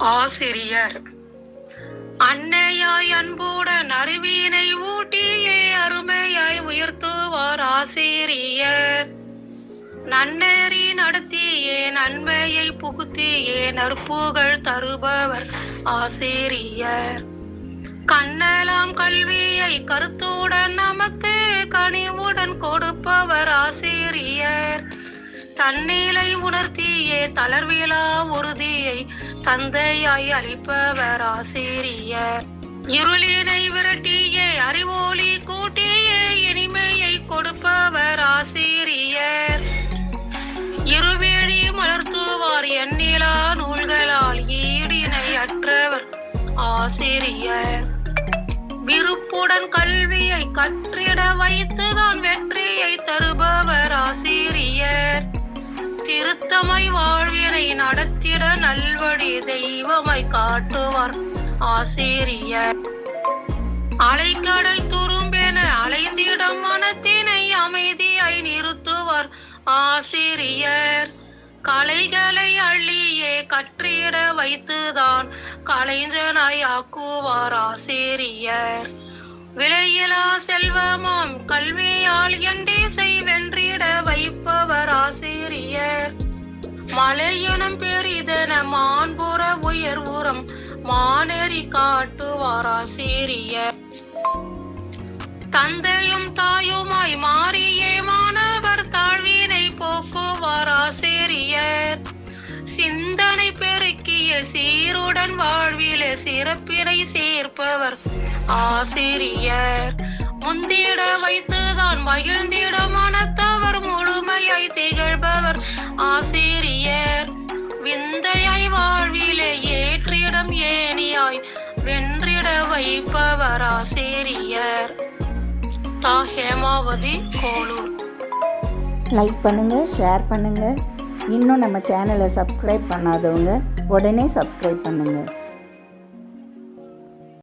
ஆசிரியர். அன்னையாய் அன்புடன் அறிவினை ஊட்டியே அருமையாய் உயர்த்துவார் ஆசிரியர். நன்னெறி நடத்தியே நன்மையை புகுத்தியே நற்புகழ் தருபவர் ஆசிரியர். கண்ணலாம் கல்வியை கருத்துடன் நமக்கு கனிவுடன் கொடுப்பவர் ஆசிரியர். தன்னிலை உணர்த்தியே தளர்விலா உறுதி தந்தையாய் அளிப்பவர் ஆசிரியர் இருளினை விரட்டியே அறிவோலி கூட்டியே இனிமையை கொடுப்பவர் ஆசிரியர். இருவேழி மலர்த்துவார் எண்ணிலா நூல்களால் ஈடினை அற்றவர் ஆசிரியர். விருப்புடன் கல்வியை கற்றிட வைத்துதான் வெற்றியை தருபவர் திருத்தமை வாழ்வினை நடத்திட நல்வழி தெய்வமாய் காட்டுவார் ஆசிரியர். அலைக்கடல் துரும்பென அலைந்திடம் மனத்தினை அமைதியாய் நிறுத்துவார் ஆசிரியர். கலைகளை அள்ளியே கற்றிட வைத்துதான் கலைஞனாய் ஆக்குவார் ஆசிரியர். விலையிலா செல்வமா ஆசிரியர் மலையனம் பெரிதென உயர் உரம் மானேறி காட்டுவார் தந்தையும் தாயுமாய் மாறியே மாணவர் தாழ்வினை போக்குவாராசிரியர் சிந்தனை பெருக்கிய சீருடன் வாழ்வில சிறப்பினை சேர்ப்பவர் ஆசிரியர். முந்திட வைத்து ஆசிரியர். விந்தையாய் வாழ்விலே ஏற்றிடம் ஏனியாய் வென்றிட வைப்பவர் ஆசிரியர். தா. ஹேமாவதி கோலூர். லைக் பண்ணுங்கள் ஷேர் பண்ணுங்கள் இன்னும் நம்ம சேனலை சப்ஸ்கிரைப் பண்ணாதவங்க உடனே சப்ஸ்கிரைப் பண்ணுங்கள்